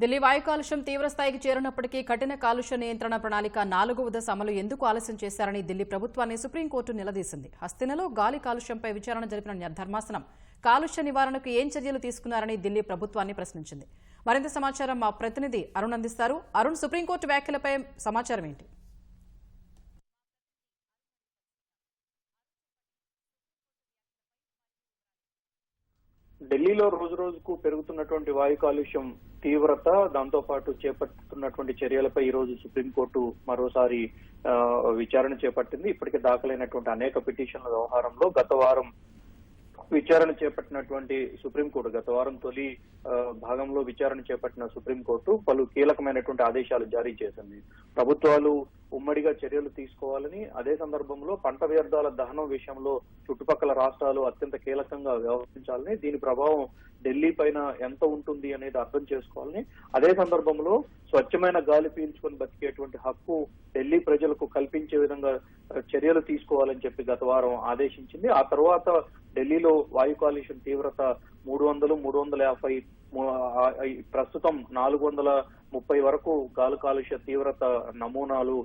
ఢిల్లీ వాయు కాలుష్యం తీవ్ర స్థాయికి చేరినప్పటికీ కఠిన కాలుష్య నియంత్రణ ప్రణాళిక నాలుగవ దశ అమలు ఎందుకు ఆలస్యం చేశారని ఢిల్లీ ప్రభుత్వాన్ని సుప్రీంకోర్టు నిలదీసింది. హస్తినలో గాలి కాలుష్యంపై విచారణ జరిపిన ధర్మాసనం కాలుష్య నివారణకు ఏం చర్యలు తీసుకున్నారని ఢిల్లీ ప్రభుత్వాన్ని ప్రశ్నించింది. మరింత సమాచారం మా ప్రతినిధి అరుణ్ అందిస్తారు. అరుణ్ సుప్రీంకోర్టు వ్యాఖ్యలపై సమాచారం ఏంటి? ఢిల్లీలో రోజు రోజుకు పెరుగుతున్నటువంటి వాయు కాలుష్యం తీవ్రత దాంతో పాటు చేపట్టుతున్నటువంటి చర్యలపై ఈ రోజు సుప్రీంకోర్టు మరోసారి విచారణ చేపట్టింది. ఇప్పటికే దాఖలైనటువంటి అనేక పిటిషన్ల వ్యవహారంలో గత వారం విచారణ చేపట్టినటువంటి సుప్రీంకోర్టు గత వారం తొలి భాగంలో విచారణ చేపట్టిన సుప్రీంకోర్టు పలు కీలకమైనటువంటి ఆదేశాలు జారీ చేసింది. ప్రభుత్వాలు ఉమ్మడిగా చర్యలు తీసుకోవాలని అదే సందర్భంలో పంట వ్యర్థాల దహనం విషయంలో చుట్టుపక్కల రాష్ట్రాలు అత్యంత కీలకంగా వ్యవహరించాలని దీని ప్రభావం ఢిల్లీ పైన ఎంత ఉంటుంది అనేది అర్థం చేసుకోవాలని అదే సందర్భంలో స్వచ్ఛమైన గాలి పీల్చుకొని బతికేటువంటి హక్కు ఢిల్లీ ప్రజలకు కల్పించే విధంగా చర్యలు తీసుకోవాలని చెప్పి గత వారం ఆదేశించింది. ఆ తర్వాత ఢిల్లీలో వాయు కాలుష్యం తీవ్రత మూడు వందలు మూడు వందల యాభై ప్రస్తుతం నాలుగు వందల ముప్పై వరకు గాలి కాలుష్య తీవ్రత నమూనాలు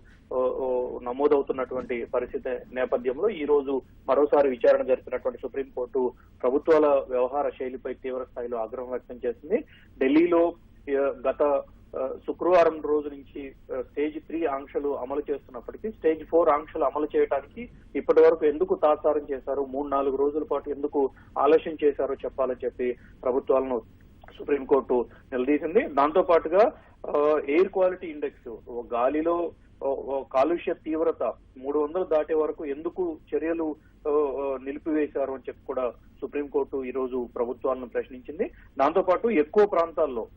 నమోదవుతున్నటువంటి పరిస్థితి నేపథ్యంలో ఈ రోజు మరోసారి విచారణ జరిపినటువంటి సుప్రీంకోర్టు ప్రభుత్వాల వ్యవహార శైలిపై తీవ్ర స్థాయిలో ఆగ్రహం వ్యక్తం చేసింది. ఢిల్లీలో గత శుక్రవారం రోజు నుంచి స్టేజ్ త్రీ ఆంక్షలు అమలు చేస్తున్నప్పటికీ స్టేజ్ ఫోర్ ఆంక్షలు అమలు చేయడానికి ఇప్పటి వరకు ఎందుకు తాత్సారం చేశారు? మూడు నాలుగు రోజుల పాటు ఎందుకు ఆలస్యం చేశారో చెప్పాలని చెప్పి ప్రభుత్వాలను సుప్రీంకోర్టు నిలదీసింది. దాంతో పాటుగా ఎయిర్ క్వాలిటీ ఇండెక్స్ ఓ గాలిలో కాలుష్య తీవ్రత మూడు వందలు దాటే వరకు ఎందుకు చర్యలు నిలిపివేశారు అని చెప్పి కూడా సుప్రీంకోర్టు ఈ రోజు ప్రభుత్వాలను ప్రశ్నించింది. దాంతో పాటు ఎక్కువ ప్రాంతాల్లో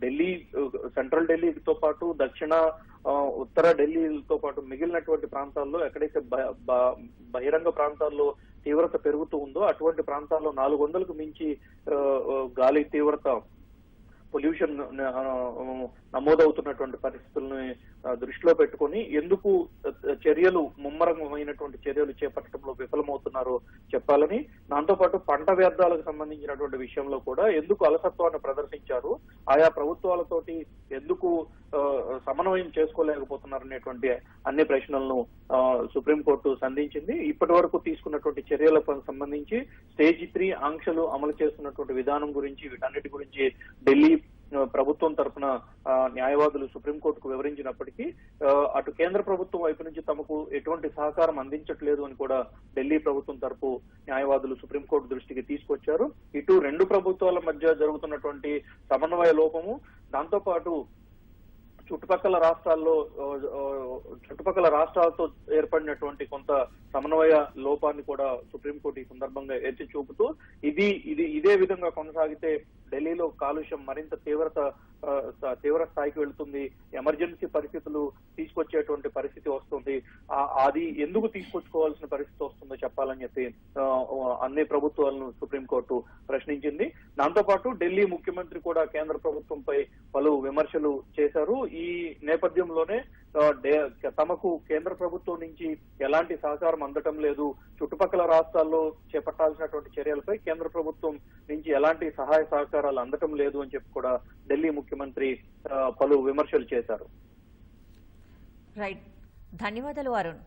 ఢిల్లీ సెంట్రల్ ఢిల్లీతో పాటు దక్షిణ ఉత్తర ఢిల్లీతో పాటు మిగిలినటువంటి ప్రాంతాల్లో ఎక్కడైతే బ- బ- బహిరంగ ప్రాంతాల్లో తీవ్రత పెరుగుతూ ఉందో అటువంటి ప్రాంతాల్లో నాలుగు వందలకు మించి గాలి తీవ్రత పొల్యూషన్ నమోదవుతున్నటువంటి పరిస్థితుల్ని దృష్టిలో పెట్టుకొని ఎందుకు చర్యలు ముమ్మరమైనటువంటి చర్యలు చేపట్టడంలో విఫలమవుతున్నారో చెప్పాలని దాంతో పాటు పంట వ్యర్థాలకు సంబంధించినటువంటి విషయంలో కూడా ఎందుకు అలసత్వాన్ని ప్రదర్శించారు? ఆయా ప్రభుత్వాలతోటి ఎందుకు సమన్వయం చేసుకోలేకపోతున్నారు అనేటువంటి అన్ని ప్రశ్నలను సుప్రీంకోర్టు సంధించింది. ఇప్పటి వరకు తీసుకున్నటువంటి చర్యలకు సంబంధించి స్టేజ్ త్రీ ఆంక్షలు అమలు చేస్తున్నటువంటి విధానం గురించి వీటన్నిటి గురించి ఢిల్లీ ప్రభుత్వం తరఫున న్యాయవాదులు సుప్రీంకోర్టుకు వివరించినప్పటికీ అటు కేంద్ర ప్రభుత్వం వైపు నుంచి తమకు ఎటువంటి సహకారం అందించట్లేదు అని కూడా ఢిల్లీ ప్రభుత్వం తరపు న్యాయవాదులు సుప్రీంకోర్టు దృష్టికి తీసుకొచ్చారు. ఇటు రెండు ప్రభుత్వాల మధ్య జరుగుతున్నటువంటి సమన్వయ లోపము దాంతోపాటు చుట్టుపక్కల రాష్ట్రాల్లో చుట్టుపక్కల రాష్ట్రాలతో ఏర్పడినటువంటి కొంత సమన్వయ లోపాన్ని కూడా సుప్రీంకోర్టు ఈ సందర్భంగా ఎత్తి చూపుతూ ఇది ఇది ఇదే విధంగా కొనసాగితే ఢిల్లీలో కాలుష్యం మరింత తీవ్రత తీవ్ర స్థాయికి వెళుతుంది ఎమర్జెన్సీ పరిస్థితులు తీసుకొచ్చేటువంటి పరిస్థితి వస్తుంది. అది ఎందుకు తీసుకొచ్చుకోవాల్సిన పరిస్థితి వస్తుందో చెప్పాలని చెప్పి అన్ని ప్రభుత్వాలను సుప్రీంకోర్టు ప్రశ్నించింది. దాంతోపాటు ఢిల్లీ ముఖ్యమంత్రి కూడా కేంద్ర ప్రభుత్వంపై పలు విమర్శలు చేశారు. ఈ నేపథ్యంలోనే తమకు కేంద్ర ప్రభుత్వం నుంచి ఎలాంటి సహకారం అందటం లేదు. చుట్టుపక్కల రాష్ట్రాల్లో చేపట్టాల్సినటువంటి చర్యలపై కేంద్ర ప్రభుత్వం నుంచి ఎలాంటి సహాయ సహకారాలు అందటం లేదు అని చెప్పి కూడా ఢిల్లీ ముఖ్యమంత్రి పలు విమర్శలు చేశారు. రైట్. ధన్యవాదాలు అరుణ్.